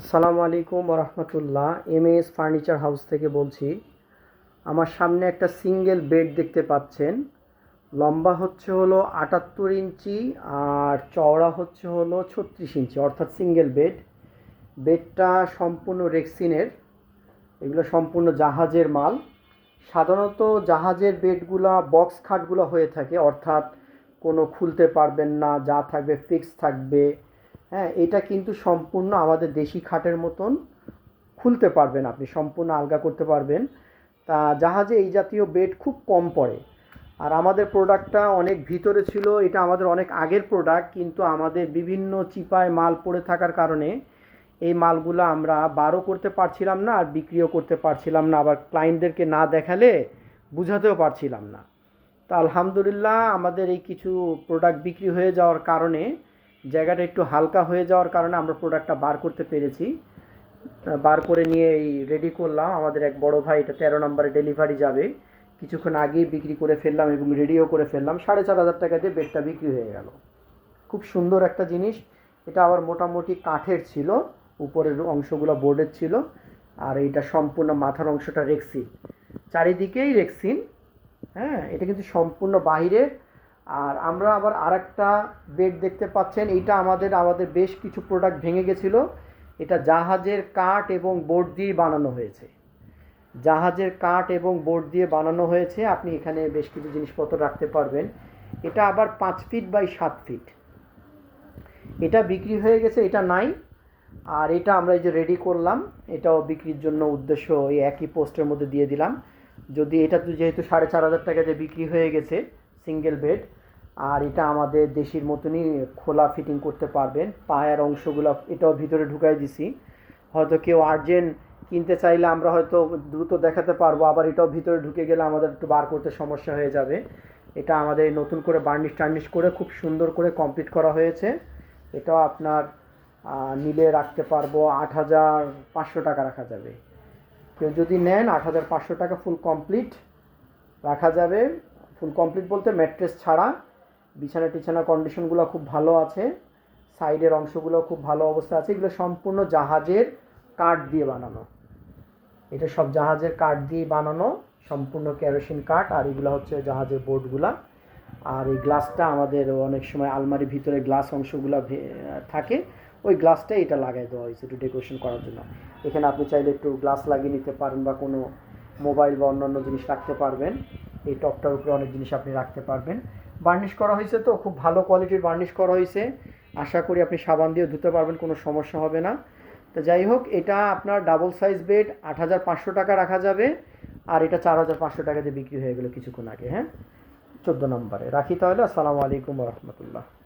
আসসালামু আলাইকুম রহমতুল্লাহ এম এস ফার্নিচার হাউস থেকে বলছি। আমার সামনে একটা সিঙ্গেল বেড দেখতে পাচ্ছেন। লম্বা হচ্ছে হলো আটাত্তর ইঞ্চি আর চওড়া হচ্ছে হলো ছত্রিশ ইঞ্চি, অর্থাৎ সিঙ্গেল বেড। বেডটা সম্পূর্ণ রেক্সিনের, এগুলো সম্পূর্ণ জাহাজের মাল। সাধারণত জাহাজের বেডগুলা, বক্স খাটগুলো হয়ে থাকে, অর্থাৎ কোনো খুলতে পারবেন না, যা থাকবে, ফিক্স থাকবে। হ্যাঁ এটা কিন্তু সম্পূর্ণ আমাদের দেশি খাটের মতন খুলতে পারবেন আপনি, সম্পূর্ণ আলগা করতে পারবেন। তা জাহাজে এই জাতীয় বেড খুব কম পড়ে। আর আমাদের প্রোডাক্টটা অনেক ভিতরে ছিল, এটা আমাদের অনেক আগের প্রোডাক্ট কিন্তু আমাদের বিভিন্ন চিপায় মাল পড়ে থাকার কারণে এই মালগুলো আমরা বারও করতে পারছিলাম না, আর বিক্রিও করতে পারছিলাম না। আবার ক্লায়েন্টদেরকে না দেখালে বুঝাতেও পারছিলাম না। তা আলহামদুলিল্লাহ, আমাদের এই কিছু প্রোডাক্ট বিক্রি হয়ে যাওয়ার কারণে জায়গাটা একটু হালকা হয়ে যাওয়ার কারণে আমরা প্রোডাক্টটা বার করতে পেরেছি। বার করে নিয়ে এই রেডি করলাম। আমাদের এক বড় ভাই, এটা তেরো নম্বরে ডেলিভারি যাবে। কিছুক্ষণ আগেই বিক্রি করে ফেললাম এবং রেডিও করে ফেললাম। সাড়ে চার হাজার টাকা দিয়ে বেডটা বিক্রি হয়ে গেল। খুব সুন্দর একটা জিনিস। এটা আবার মোটামুটি কাঠের ছিল। উপরের অংশগুলো বোর্ডের ছিল। আর এইটা সম্পূর্ণ মাথার অংশটা রেক্সিন চারিদিকেই রেক্সিন হ্যাঁ এটা কিন্তু সম্পূর্ণ বাইরে আর আমরা আবার আরেকটা বেড দেখতে পাচ্ছেন এটা আমাদের আমাদের বেশ কিছু প্রোডাক্ট ভেঙে গেছিল। এটা জাহাজের কাঠ এবং বোর্ড দিয়ে বানানো হয়েছে। জাহাজের কাঠ এবং বোর্ড দিয়ে বানানো হয়েছে, আপনি এখানে বেশ কিছু জিনিসপত্র রাখতে পারবেন। এটা আবার পাঁচ ফিট বাই সাত ফিট এটা বিক্রি হয়ে গেছে, এটা নাই। আর এটা আমরা এই যে রেডি করলাম, এটাও বিক্রির জন্য উদ্দেশ্য ওই একই পোস্টের মধ্যে দিয়ে দিলাম। যদি এটা তো যেহেতু সাড়ে চার হাজার টাকাতে বিক্রি হয়ে গেছে সিঙ্গেল বেড আর এটা আমাদের দেশির মতনই খোলা ফিটিং করতে পারবেন। পায়ের অংশগুলো এটাও ভিতরে ঢুকাই দিছি। হয়তো কেউ আর্জেন্ট কিনতে চাইলে আমরা হয়তো দ্রুত দেখাতে পারব, আবার এটাও ভিতরে ঢুকে গেলে আমাদের একটু বার করতে সমস্যা হয়ে যাবে। এটা আমাদের নতুন করে বার্নিশ টার্নিশ করে খুব সুন্দর করে কমপ্লিট করা হয়েছে। এটাও আপনার নিলে রাখতে পারব আট হাজার পাঁচশো টাকা রাখা যাবে। কেউ যদি নেন আট হাজার পাঁচশো টাকা ফুল কমপ্লিট রাখা যাবে। ফুল কমপ্লিট বলতে ম্যাট্রেস ছাড়া। বিছানা টিছানা কন্ডিশনগুলো খুব ভালো আছে। সাইডের অংশগুলো খুব ভালো অবস্থা আছে। এগুলো সম্পূর্ণ জাহাজের কাঠ দিয়ে বানানো। এটা সব জাহাজের কাঠ দিয়ে বানানো। সম্পূর্ণ কেরোসিন কাঠ আর এগুলো হচ্ছে জাহাজের বোর্ডগুলা আর এই গ্লাসটা আমাদের অনেক সময় আলমারির ভিতরে গ্লাস অংশগুলো থাকে। ওই গ্লাসটা এটা লাগাই দেওয়া হয়েছে একটু ডেকোরেশন করার জন্য। এখানে আপনি চাইলে একটু গ্লাস লাগিয়ে নিতে পারেন বা কোনো মোবাইল বা অন্যান্য জিনিস রাখতে পারবেন। এই টপটার উপরে অনেক জিনিস আপনি রাখতে পারবেন। বার্নিশ করা হয়েছে তো, খুব ভালো কোয়ালিটির বার্নিশ করা হয়েছে। আশা করি আপনি সাবান দিয়ে ধুতে পারবেন, কোনো সমস্যা হবে না। তো যাই হোক, এটা আপনার ডাবল সাইজ বেড, আট হাজার পাঁচশো টাকা রাখা যাবে। আর এটা চার হাজার পাঁচশো টাকাতে বিক্রি হয়ে গেলো কিছুক্ষণ আগে হ্যাঁ? চোদ্দ নম্বরে। রাখি তাহলে, আসসালামু আলাইকুম রহমতুল্লাহ।